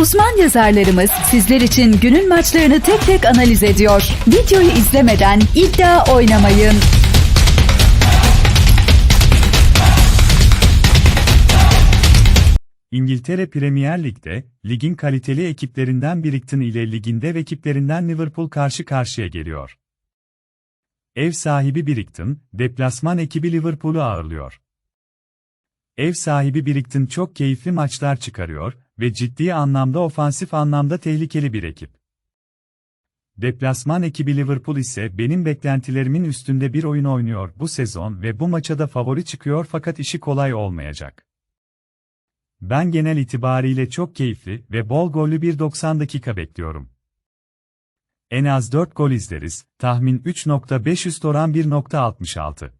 Uzman yazarlarımız sizler için günün maçlarını tek tek analiz ediyor. Videoyu izlemeden iddia oynamayın. İngiltere Premier Lig'de, ligin kaliteli ekiplerinden Brighton ile ligin dev ekiplerinden Liverpool karşı karşıya geliyor. Ev sahibi Brighton, deplasman ekibi Liverpool'u ağırlıyor. Ev sahibi Brighton çok keyifli maçlar çıkarıyor ve ciddi anlamda ofansif anlamda tehlikeli bir ekip. Deplasman ekibi Liverpool ise benim beklentilerimin üstünde bir oyun oynuyor bu sezon ve bu maça da favori çıkıyor fakat işi kolay olmayacak. Ben genel itibariyle çok keyifli ve bol gollü bir 90 dakika bekliyorum. En az 4 gol izleriz, tahmin 3.5 üst oran 1.66.